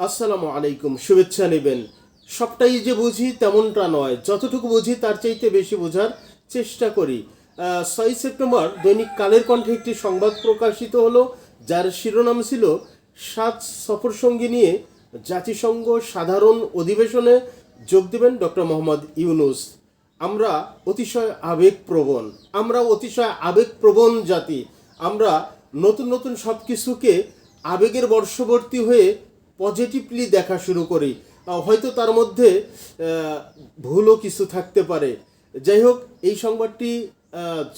আসসালামু আলাইকুম, শুভেচ্ছা নেবেন। সবটাই যে বুঝি তেমনটা নয়। যতটুকু বুঝি তার চাইতে বেশি বোঝার চেষ্টা করি। ছয় সেপ্টেম্বর দৈনিক কালের কণ্ঠে একটি সংবাদ প্রকাশিত হলো, যার শিরোনাম ছিল, সাত সফর সঙ্গী নিয়ে জাতিসংঘ সাধারণ অধিবেশনে যোগ দেবেন ডক্টর মোহাম্মদ ইউনুস। আমরা অতিশয় আবেগপ্রবণ। আমরা অতিশয় আবেগপ্রবণ জাতি। আমরা নতুন নতুন সব কিছুকে আবেগের বর্ষবর্তী হয়ে পজিটিভলি দেখা শুরু করি। হয়তো তার মধ্যে ভুলও কিছু থাকতে পারে। যাই হোক, এই সংবাদটি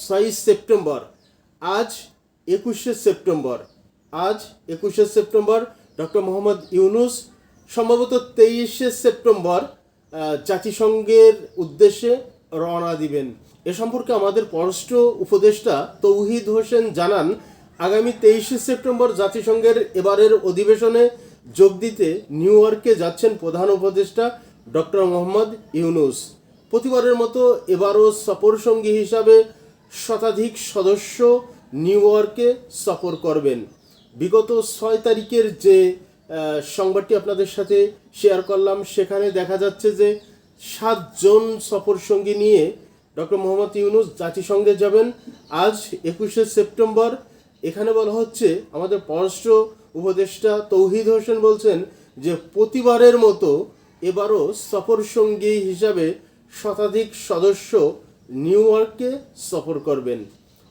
ছয় সেপ্টেম্বর। আজ একুশে সেপ্টেম্বর। আজ একুশে সেপ্টেম্বর, ডক্টর মোহাম্মদ ইউনুস, সম্ভবত তেইশে সেপ্টেম্বর জাতিসংঘের উদ্দেশ্যে রওনা দিবেন। এ সম্পর্কে আমাদের পররাষ্ট্র উপদেষ্টা তৌহিদ হোসেন জানান, আগামী তেইশে সেপ্টেম্বর জাতিসংঘের এবারের অধিবেশনে যোগ দিতে নিউ ইয়র্কে যাচ্ছেন প্রধান উপদেষ্টা ডক্টর মোহাম্মদ ইউনুস। প্রতিবারের মতো এবারও সফর সঙ্গী হিসাবে শতাধিক সদস্য নিউ ইয়র্কে সফর করবেন। বিগত ছয় তারিখের যে সংবাদটি আপনাদের সাথে শেয়ার করলাম, সেখানে দেখা যাচ্ছে যে সাতজন সফর সঙ্গী নিয়ে ডক্টর মোহাম্মদ ইউনুস জাতিসংঘে যাবেন। আজ একুশে সেপ্টেম্বর এখানে বলা হচ্ছে, আমাদের পররাষ্ট্র উপদেষ্টা তৌহিদ হোসেন বলছেন যে প্রতিবারের মতো এবারও সফর সঙ্গী হিসাবে শতাধিক সদস্য নিউ ইয়র্কে সফর করবেন।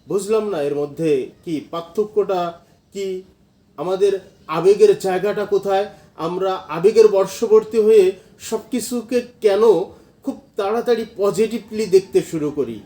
বুঝলাম না এর মধ্যে কি পার্থক্যটা, কি আমাদের আবেগের জায়গাটা কোথায়, আমরা আবেগের বর্ষবর্তী হয়ে সব কিছুকে কেন খুব তাড়াতাড়ি পজিটিভলি দেখতে শুরু করি?